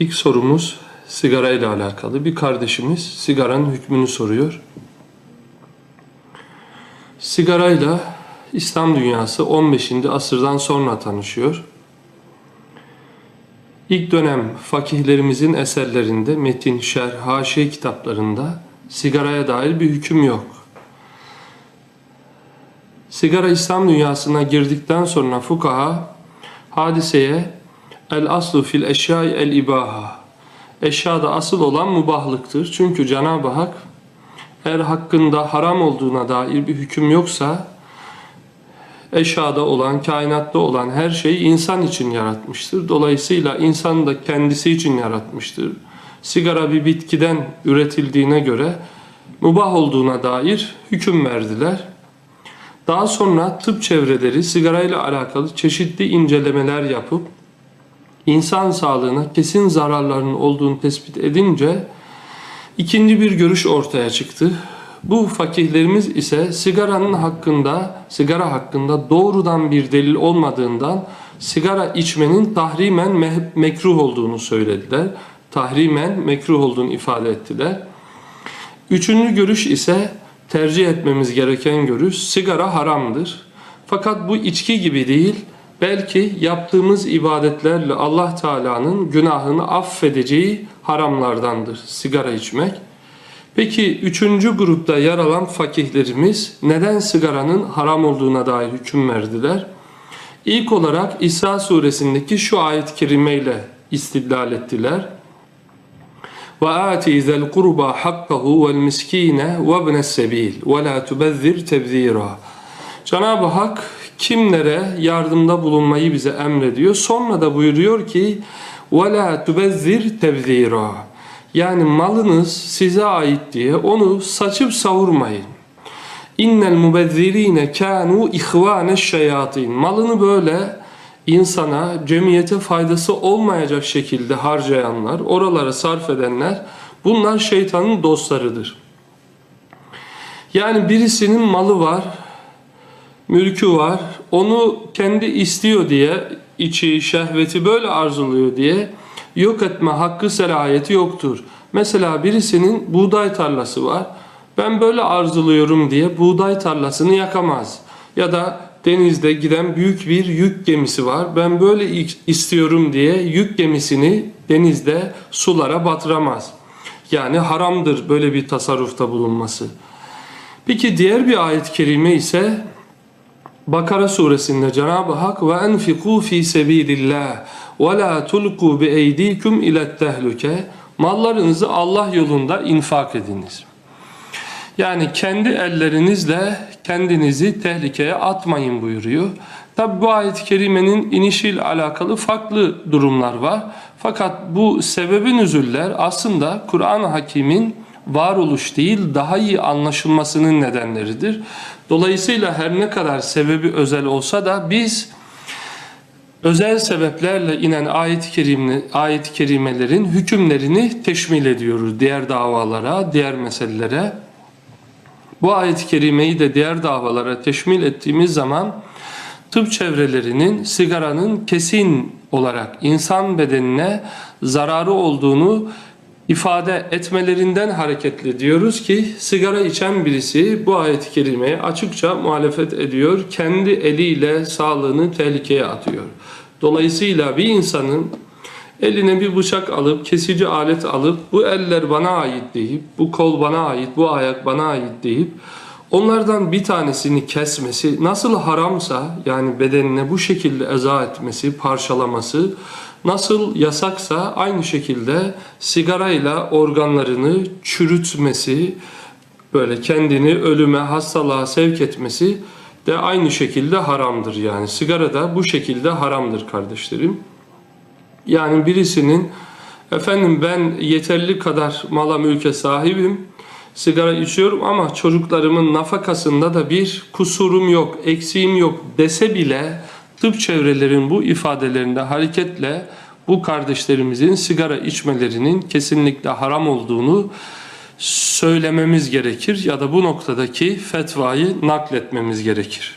İlk sorumuz sigara ile alakalı. Bir kardeşimiz sigaranın hükmünü soruyor. Sigarayla İslam dünyası 15. asırdan sonra tanışıyor. İlk dönem fakihlerimizin eserlerinde, metin, şerh, haşiye kitaplarında sigaraya dair bir hüküm yok. Sigara İslam dünyasına girdikten sonra fukaha hadiseye el aslu fil eşyai el ibaha eşyada asıl olan mubahlıktır. Çünkü Cenab-ı Hak eğer hakkında haram olduğuna dair bir hüküm yoksa eşyada olan, kainatta olan her şeyi insan için yaratmıştır. Dolayısıyla insan da kendisi için yaratmıştır. Sigara bir bitkiden üretildiğine göre mubah olduğuna dair hüküm verdiler. Daha sonra tıp çevreleri sigarayla alakalı çeşitli incelemeler yapıp insan sağlığına kesin zararlarının olduğunu tespit edince ikinci bir görüş ortaya çıktı. Bu fakihlerimiz ise sigaranın hakkında, sigara hakkında doğrudan bir delil olmadığından sigara içmenin tahrimen me- mekruh olduğunu söylediler. Tahrimen mekruh olduğunu ifade ettiler. Üçüncü görüş ise tercih etmemiz gereken görüş sigara haramdır. Fakat bu içki gibi değil, belki yaptığımız ibadetlerle Allah Teala'nın günahını affedeceği haramlardandır sigara içmek. Peki üçüncü grupta yer alan fakihlerimiz neden sigaranın haram olduğuna dair hüküm verdiler? İlk olarak İsa suresindeki şu ayet-i kerimeyle istidlal ettiler. وآتي ذا القربى حقه والمسكين وابن السبيل ولا تبذر تبذيرا Cenab-ı Hak kimlere yardımda bulunmayı bize emrediyor. Sonra da buyuruyor ki وَلَا تُبَذِّرْ تَبْذِيرًا Yani malınız size ait diye onu saçıp savurmayın. İnnel mubezzirine kanu ihvane şeyatin. Malını böyle insana, cemiyete faydası olmayacak şekilde harcayanlar, oralara sarf edenler bunlar şeytanın dostlarıdır. Yani birisinin malı var, mülkü var. Onu kendi istiyor diye, içi, şehveti böyle arzuluyor diye yok etme hakkı serayeti yoktur. Mesela birisinin buğday tarlası var. Ben böyle arzuluyorum diye buğday tarlasını yakamaz. Ya da denizde giden büyük bir yük gemisi var. Ben böyle istiyorum diye yük gemisini denizde sulara batıramaz. Yani haramdır böyle bir tasarrufta bulunması. Peki diğer bir ayet-i kerime ise Bakara suresinde Cenab-ı Hak ve enfiku fi sebilillah ve la tulku bi eydikum ila tehlike mallarınızı Allah yolunda infak ediniz. Yani kendi ellerinizle kendinizi tehlikeye atmayın buyuruyor. Tabi bu ayet-i kerimenin inişiyle alakalı farklı durumlar var. Fakat bu sebebi nüzüller aslında Kur'an-ı Hakim'in varoluş değil daha iyi anlaşılmasının nedenleridir. Dolayısıyla her ne kadar sebebi özel olsa da biz özel sebeplerle inen ayet-i kerime, ayet kerimelerin hükümlerini teşmil ediyoruz diğer davalara, diğer meselelere. Bu ayet-i kerimeyi de diğer davalara teşmil ettiğimiz zaman tıp çevrelerinin sigaranın kesin olarak insan bedenine zararı olduğunu ifade etmelerinden hareketle diyoruz ki sigara içen birisi bu ayet-i kerimeye açıkça muhalefet ediyor. Kendi eliyle sağlığını tehlikeye atıyor. Dolayısıyla bir insanın eline bir bıçak alıp, kesici alet alıp bu eller bana ait deyip, bu kol bana ait, bu ayak bana ait deyip onlardan bir tanesini kesmesi nasıl haramsa yani bedenine bu şekilde eza etmesi, parçalaması nasıl yasaksa aynı şekilde sigarayla organlarını çürütmesi, böyle kendini ölüme, hastalığa sevk etmesi de aynı şekilde haramdır yani. Sigara da bu şekilde haramdır kardeşlerim. Yani birisinin efendim ben yeterli kadar mala mülke sahibim, sigara içiyorum ama çocuklarımın nafakasında da bir kusurum yok, eksiğim yok dese bile tıp çevrelerin bu ifadelerinde hareketle bu kardeşlerimizin sigara içmelerinin kesinlikle haram olduğunu söylememiz gerekir ya da bu noktadaki fetvayı nakletmemiz gerekir.